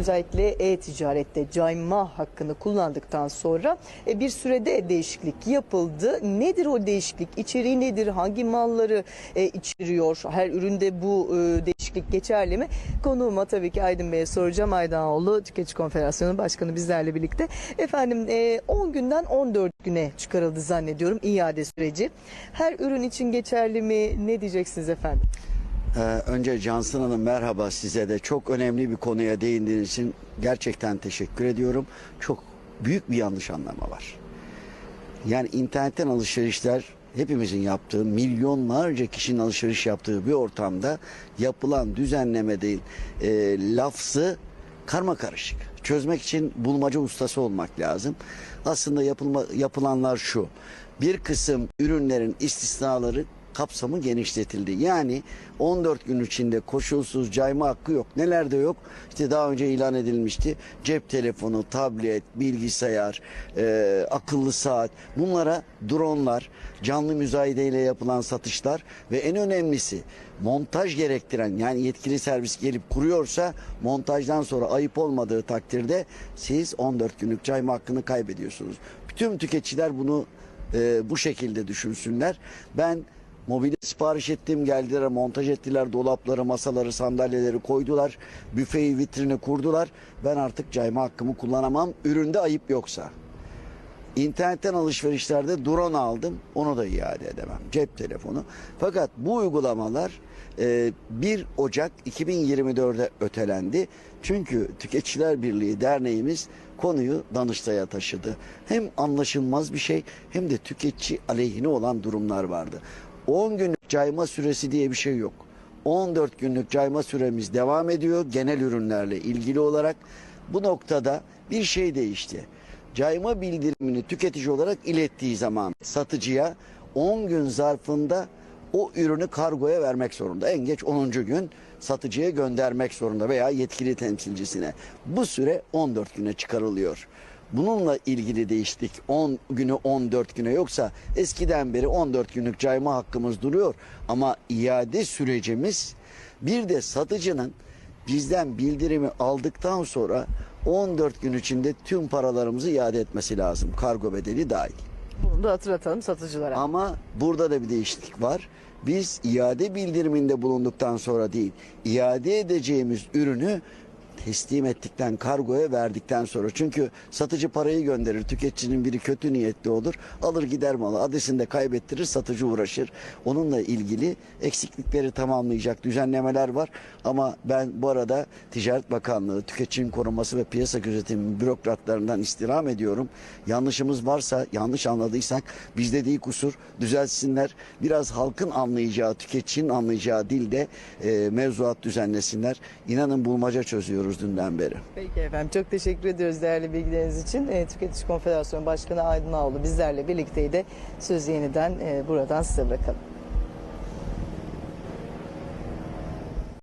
özellikle e-ticarette cayma hakkını kullandıktan sonra e, bir sürede değişiklik yapıldı. Nedir o değişiklik? İçeriği nedir? Hangi malları e, içeriyor? Her üründe bu e, değişiklik geçerli mi? Konuğuma tabii ki Aydın Bey'e soracağım. Aydanoğlu Tüketici Konfederasyonu Başkanı bizlerle birlikte. Efendim e, 10 günden 14 güne çıkarıldı zannediyorum iade süreci. Her ürün için geçerli mi? Ne diyeceksiniz efendim? Ee, önce Cansın Hanım merhaba size de çok önemli bir konuya değindiğiniz için gerçekten teşekkür ediyorum. Çok büyük bir yanlış anlama var. Yani internetten alışverişler hepimizin yaptığı milyonlarca kişinin alışveriş yaptığı bir ortamda yapılan düzenleme değil e, lafzı karma karışık. Çözmek için bulmaca ustası olmak lazım. Aslında yapılma, yapılanlar şu. Bir kısım ürünlerin istisnaları kapsamı genişletildi. Yani 14 gün içinde koşulsuz cayma hakkı yok. Nelerde yok? İşte daha önce ilan edilmişti. Cep telefonu, tablet, bilgisayar, e, akıllı saat bunlara dronlar, canlı müzayedeyle yapılan satışlar ve en önemlisi montaj gerektiren yani yetkili servis gelip kuruyorsa montajdan sonra ayıp olmadığı takdirde siz 14 günlük cayma hakkını kaybediyorsunuz. Bütün tüketiciler bunu e, bu şekilde düşünsünler. Ben mobilya sipariş ettim geldiler montaj ettiler dolapları masaları sandalyeleri koydular büfeyi vitrini kurdular ben artık cayma hakkımı kullanamam üründe ayıp yoksa. İnternetten alışverişlerde drone aldım. Onu da iade edemem. Cep telefonu. Fakat bu uygulamalar e, 1 Ocak 2024'de ötelendi. Çünkü Tüketiciler Birliği derneğimiz konuyu Danıştay'a taşıdı. Hem anlaşılmaz bir şey hem de tüketici aleyhine olan durumlar vardı. 10 günlük cayma süresi diye bir şey yok. 14 günlük cayma süremiz devam ediyor genel ürünlerle ilgili olarak. Bu noktada bir şey değişti cayma bildirimini tüketici olarak ilettiği zaman satıcıya 10 gün zarfında o ürünü kargoya vermek zorunda. En geç 10. gün satıcıya göndermek zorunda veya yetkili temsilcisine. Bu süre 14 güne çıkarılıyor. Bununla ilgili değiştik 10 günü 14 güne yoksa eskiden beri 14 günlük cayma hakkımız duruyor ama iade sürecimiz bir de satıcının bizden bildirimi aldıktan sonra 14 gün içinde tüm paralarımızı iade etmesi lazım. Kargo bedeli dahil. Bunu da hatırlatalım satıcılara. Ama burada da bir değişiklik var. Biz iade bildiriminde bulunduktan sonra değil, iade edeceğimiz ürünü teslim ettikten, kargoya verdikten sonra. Çünkü satıcı parayı gönderir, tüketicinin biri kötü niyetli olur, alır gider malı, adresinde kaybettirir, satıcı uğraşır. Onunla ilgili eksiklikleri tamamlayacak düzenlemeler var. Ama ben bu arada Ticaret Bakanlığı, Tüketicinin Korunması ve Piyasa Gözetimi bürokratlarından istirham ediyorum. Yanlışımız varsa, yanlış anladıysak bizde değil kusur düzelsinler. Biraz halkın anlayacağı, tüketicinin anlayacağı dilde e, mevzuat düzenlesinler. İnanın bulmaca çözüyoruz dünden beri. Peki efendim çok teşekkür ediyoruz değerli bilgileriniz için. E, Tüketici Konfederasyonu Başkanı Aydın Ağoğlu bizlerle birlikteydi. Sözü yeniden e, buradan size bırakalım.